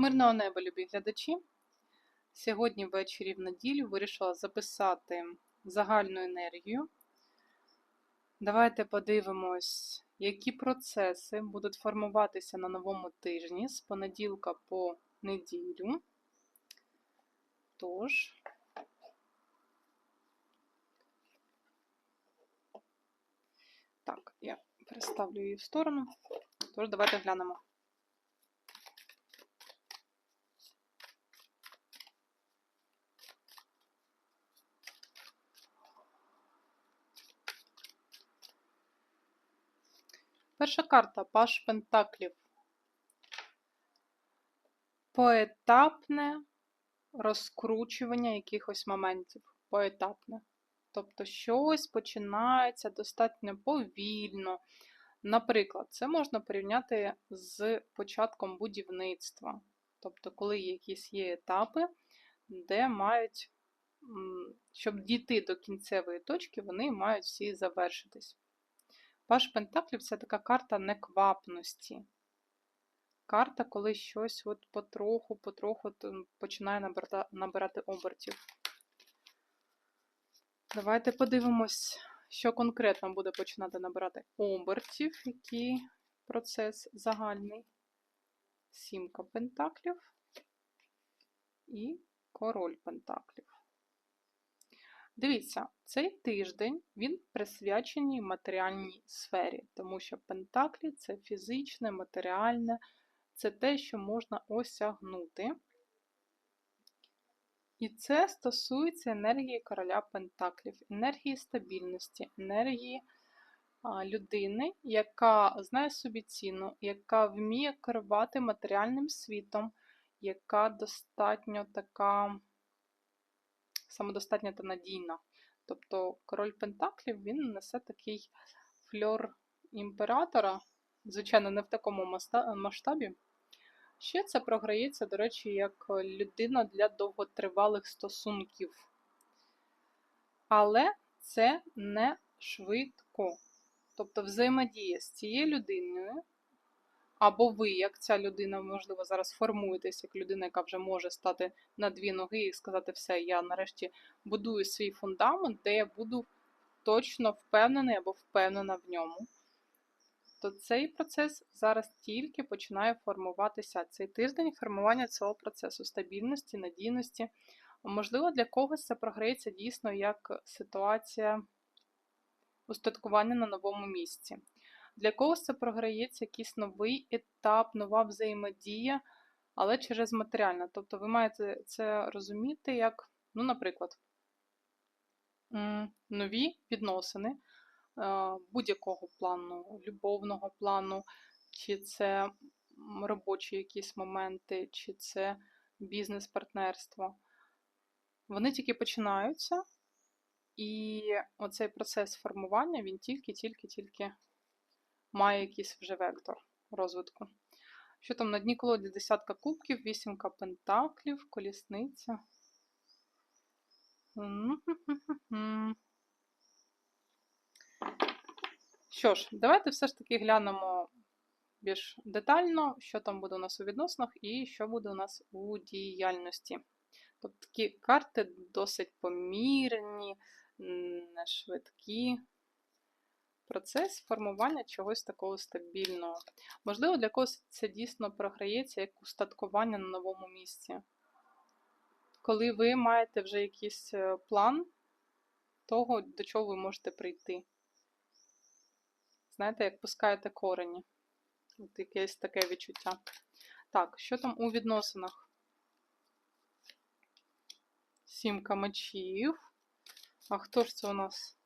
Мирного неба, любі глядачі. Сьогодні ввечері в неділю вирішила записати загальну енергію. Давайте подивимось, які процеси будуть формуватися на новому тижні з понеділка по неділю. Тож, так, я переставлю її в сторону. Тож, давайте глянемо. Перша карта Паш Пентаклів. Поетапне розкручування якихось моментів. Поетапне. Тобто щось починається достатньо повільно. Наприклад, це можна порівняти з початком будівництва. Тобто, коли якісь є етапи, де мають, щоб дійти до кінцевої точки, вони мають всі завершитись. Паш Пентаклів це така карта неквапності. Карта, коли щось от потроху-потроху починає набирати, набирати обертів. Давайте подивимось, що конкретно буде починати набирати обертів, який процес загальний. Сімка пентаклів і король пентаклів. Дивіться, цей тиждень він присвячений матеріальній сфері, тому що Пентаклі це фізичне, матеріальне, це те, що можна осягнути. І це стосується енергії короля Пентаклів, енергії стабільності, енергії людини, яка знає собі ціну, яка вміє керувати матеріальним світом, яка достатньо така самодостатня та надійна. Тобто король Пентаклів він несе такий фльор імператора, звичайно, не в такому масштабі. Ще це програється, до речі, як людина для довготривалих стосунків. Але це не швидко. Тобто взаємодія з цією людиною або ви, як ця людина, можливо, зараз формуєтесь, як людина, яка вже може стати на дві ноги і сказати, все, я нарешті будую свій фундамент, де я буду точно впевнений або впевнена в ньому. То цей процес зараз тільки починає формуватися цей тиждень формування цього процесу стабільності, надійності. Можливо, для когось це програється дійсно як ситуація устаткування на новому місці. Для когось це програється якийсь новий етап, нова взаємодія, але через матеріальне. Тобто ви маєте це розуміти як, ну, наприклад, нові відносини будь-якого плану, любовного плану, чи це робочі якісь моменти, чи це бізнес-партнерство. Вони тільки починаються, і оцей процес формування він тільки-тільки-тільки має якийсь вже вектор розвитку. Що там на дні колоді десятка кубків, вісімка пентаклів, колісниця. Що ж, давайте все ж таки глянемо більш детально, що там буде у нас у відносинах і що буде у нас у діяльності. Тобто такі карти досить помірні, не швидкі процес формування чогось такого стабільного. Можливо, для когось це дійсно програється як устаткування на новому місці. Коли ви маєте вже якийсь е, план того, до чого ви можете прийти. Знаєте, як пускаєте корені. От якесь таке відчуття. Так, що там у відносинах? Сімка мечів. А хто ж це у нас?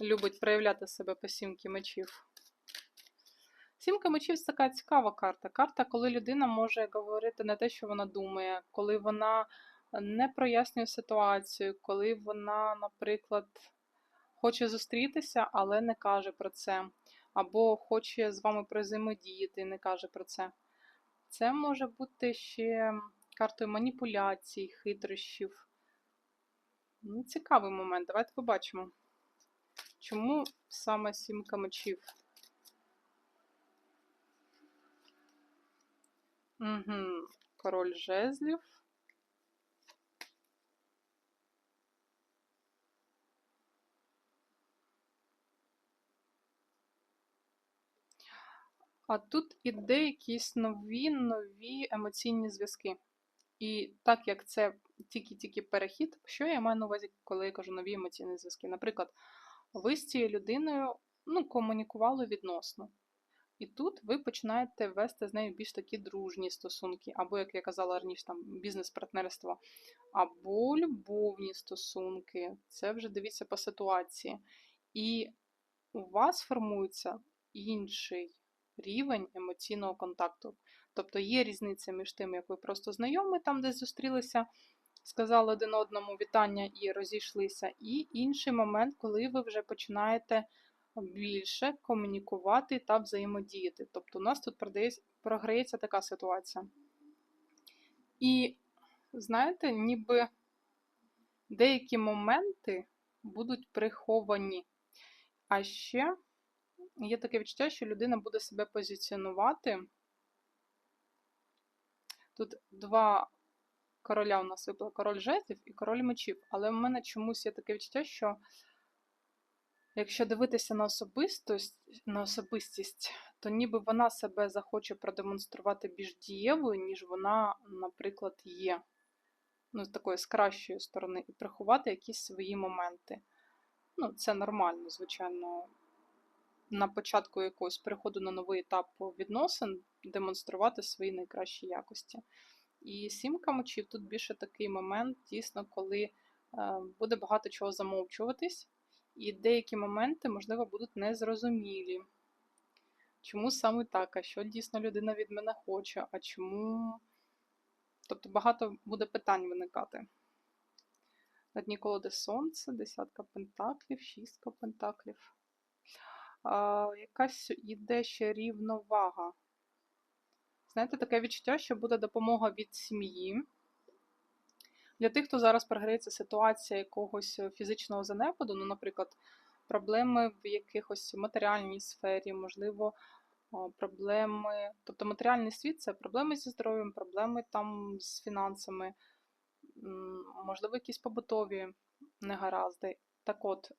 Любить проявляти себе по сімки мечів. Сімка мечів це така цікава карта. Карта, коли людина може говорити не те, що вона думає, коли вона не прояснює ситуацію, коли вона, наприклад, хоче зустрітися, але не каже про це. Або хоче з вами взаємодіяти і не каже про це. Це може бути ще картою маніпуляцій, хитрощів. Ну, Цікавий момент. Давайте побачимо. Чому саме сімка мечів? Угу. Король жезлів. А тут іде якісь нові нові емоційні зв'язки. І так як це тільки-тільки перехід, що я маю на увазі, коли я кажу нові емоційні зв'язки? Наприклад, ви з цією людиною ну, комунікували відносно. І тут ви починаєте вести з нею більш такі дружні стосунки, або, як я казала раніше, там бізнес-партнерство, або любовні стосунки. Це вже дивіться по ситуації. І у вас формується інший рівень емоційного контакту. Тобто є різниця між тим, як ви просто знайомі, там десь зустрілися, сказали один одному вітання і розійшлися, і інший момент, коли ви вже починаєте більше комунікувати та взаємодіяти. Тобто у нас тут програється така ситуація. І, знаєте, ніби деякі моменти будуть приховані. А ще є таке відчуття, що людина буде себе позиціонувати. Тут два короля у нас випали король жезлів і король мечів. Але в мене чомусь є таке відчуття, що якщо дивитися на особистість, на особистість, то ніби вона себе захоче продемонструвати більш дієвою, ніж вона, наприклад, є. Ну, з такої з кращої сторони, і приховати якісь свої моменти. Ну, це нормально, звичайно на початку якогось переходу на новий етап відносин демонструвати свої найкращі якості. І сімка мочів тут більше такий момент, дійсно, коли е, буде багато чого замовчуватись, і деякі моменти, можливо, будуть незрозумілі. Чому саме так? А що дійсно людина від мене хоче? А чому. Тобто багато буде питань виникати. На дні колоди сонце, десятка пентаклів, шістка пентаклів а, якась іде ще рівновага. Знаєте, таке відчуття, що буде допомога від сім'ї. Для тих, хто зараз програється ситуація якогось фізичного занепаду, ну, наприклад, проблеми в якихось матеріальній сфері, можливо, проблеми. Тобто матеріальний світ це проблеми зі здоров'ям, проблеми там з фінансами, можливо, якісь побутові негаразди. Так от,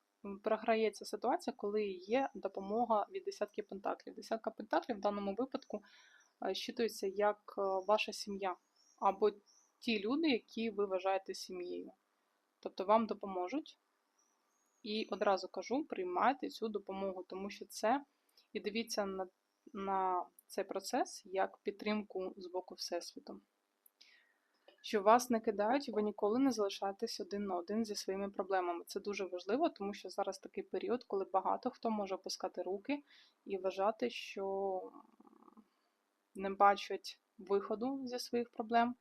програється ситуація, коли є допомога від десятки пентаклів. Десятка пентаклів в даному випадку щитується як е, ваша сім'я, або ті люди, які ви вважаєте сім'єю. Тобто вам допоможуть. І одразу кажу, приймайте цю допомогу, тому що це і дивіться на, на цей процес як підтримку з боку Всесвіту що вас не кидають, ви ніколи не залишаєтесь один на один зі своїми проблемами. Це дуже важливо, тому що зараз такий період, коли багато хто може опускати руки і вважати, що не бачать виходу зі своїх проблем,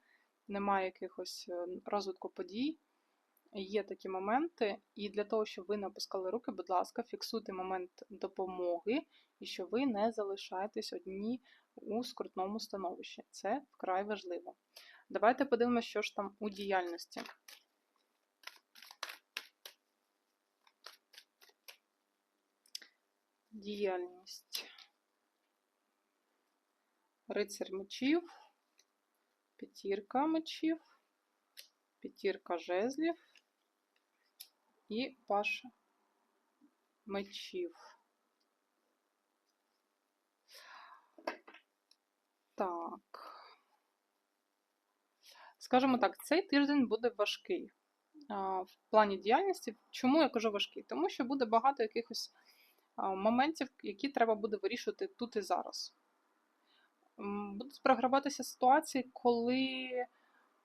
немає якихось е, розвитку подій. Є такі моменти, і для того, щоб ви не опускали руки, будь ласка, фіксуйте момент допомоги, і що ви не залишаєтесь одні у скрутному становищі. Це вкрай важливо. Давайте подивимося, що ж там у діяльності. Діяльність. Рицарь мечів, п'ятірка мечів, п'ятірка жезлів і паша мечів. Так. Скажімо так, цей тиждень буде важкий в плані діяльності. Чому я кажу важкий? Тому що буде багато якихось моментів, які треба буде вирішувати тут і зараз. Будуть програватися ситуації, коли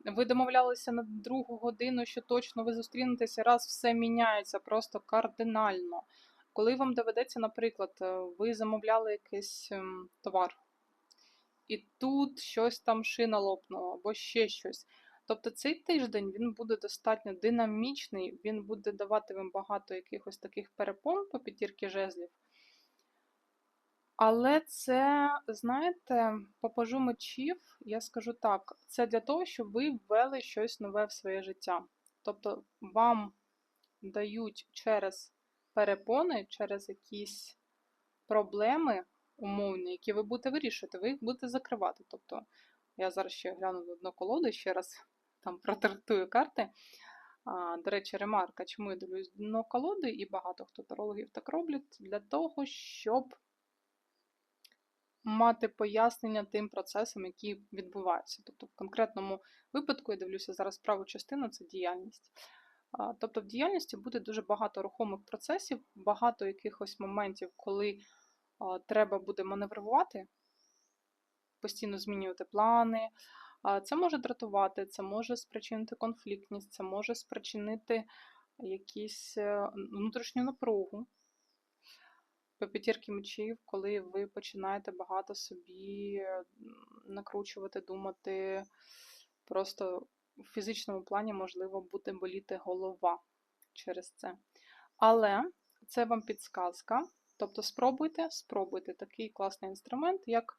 ви домовлялися на другу годину, що точно ви зустрінетеся, раз все міняється просто кардинально. Коли вам доведеться, наприклад, е, ви замовляли якийсь ем, товар і тут щось там шина лопнула, або ще щось. Тобто цей тиждень він буде достатньо динамічний, він буде давати вам багато якихось таких перепон по п'ятірки жезлів. Але це, знаєте, попажу мечів, я скажу так, це для того, щоб ви ввели щось нове в своє життя. Тобто вам дають через перепони, через якісь проблеми умовні, які ви будете вирішувати, ви їх будете закривати. Тобто Я зараз ще гляну на дно колоди, ще раз там протратую карти. А, До речі, ремарка, чому я дивлюсь дно колоди, і багато хто тарологів так роблять, для того, щоб мати пояснення тим процесам, які відбуваються. Тобто, в конкретному випадку я дивлюся зараз праву частину це діяльність. Тобто, в діяльності буде дуже багато рухомих процесів, багато якихось моментів, коли треба буде маневрувати, постійно змінювати плани. Це може дратувати, це може спричинити конфліктність, це може спричинити якісь е, внутрішню напругу. По п'ятірки мечів, коли ви починаєте багато собі накручувати, думати, просто в фізичному плані можливо буде боліти голова через це. Але це вам підсказка. Тобто спробуйте, спробуйте такий класний інструмент, як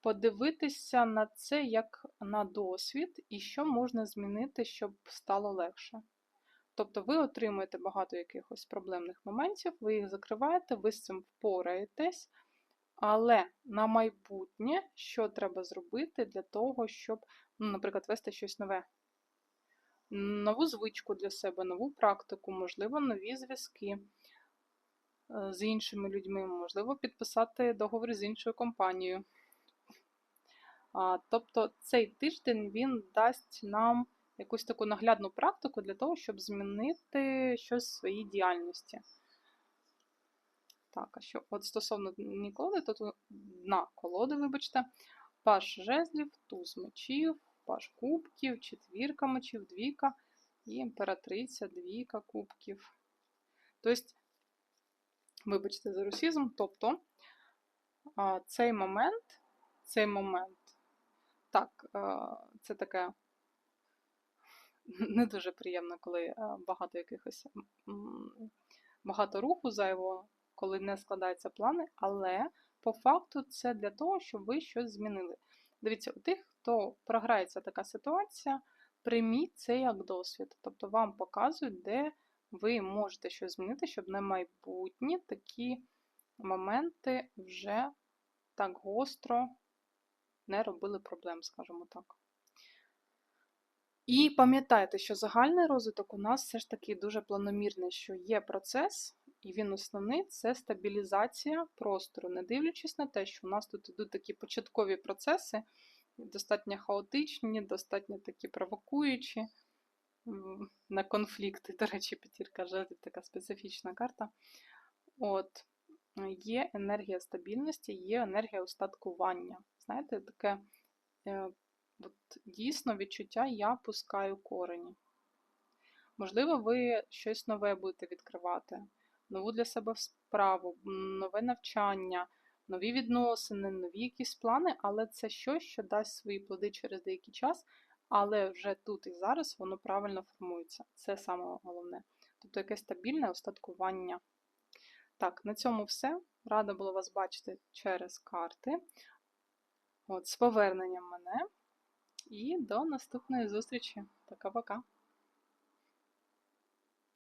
подивитися на це як на досвід, і що можна змінити, щоб стало легше. Тобто ви отримуєте багато якихось проблемних моментів, ви їх закриваєте, ви з цим впораєтесь, але на майбутнє, що треба зробити для того, щоб, ну, наприклад, вести щось нове? Нову звичку для себе, нову практику, можливо, нові зв'язки е, з іншими людьми, можливо, підписати договір з іншою компанією. Тобто цей тиждень він дасть нам якусь таку наглядну практику для того, щоб змінити щось в своїй діяльності. Так, а що от стосовно дні колоди, то дна колоди, вибачте, паш жезлів, туз мечів, паш кубків, четвірка мечів, двійка і імператриця, двійка кубків. Тобто, вибачте за русізм, тобто цей момент, цей момент, так, це таке не дуже приємно, коли е, багато якихось багато руху зайвого, коли не складаються плани, але по факту це для того, щоб ви щось змінили. Дивіться, у тих, хто програється така ситуація, прийміть це як досвід. Тобто вам показують, де ви можете щось змінити, щоб на майбутнє такі моменти вже так гостро не робили проблем, скажімо так. І пам'ятайте, що загальний розвиток у нас все ж таки дуже планомірний, що є процес, і він основний це стабілізація простору, не дивлячись на те, що у нас тут йдуть такі початкові процеси, достатньо хаотичні, достатньо такі провокуючі на конфлікти. До речі, п'ятірка жезлів така специфічна карта. От, є енергія стабільності, є енергія устаткування. Знаєте, таке. От дійсно відчуття я пускаю корені. Можливо, ви щось нове будете відкривати, нову для себе справу, нове навчання, нові відносини, нові якісь плани, але це щось, що дасть свої плоди через деякий час, але вже тут і зараз воно правильно формується. Це саме головне. Тобто якесь стабільне остаткування. Так, на цьому все. Рада була вас бачити через карти. От, З поверненням мене. І до наступної зустрічі. Пока-пока.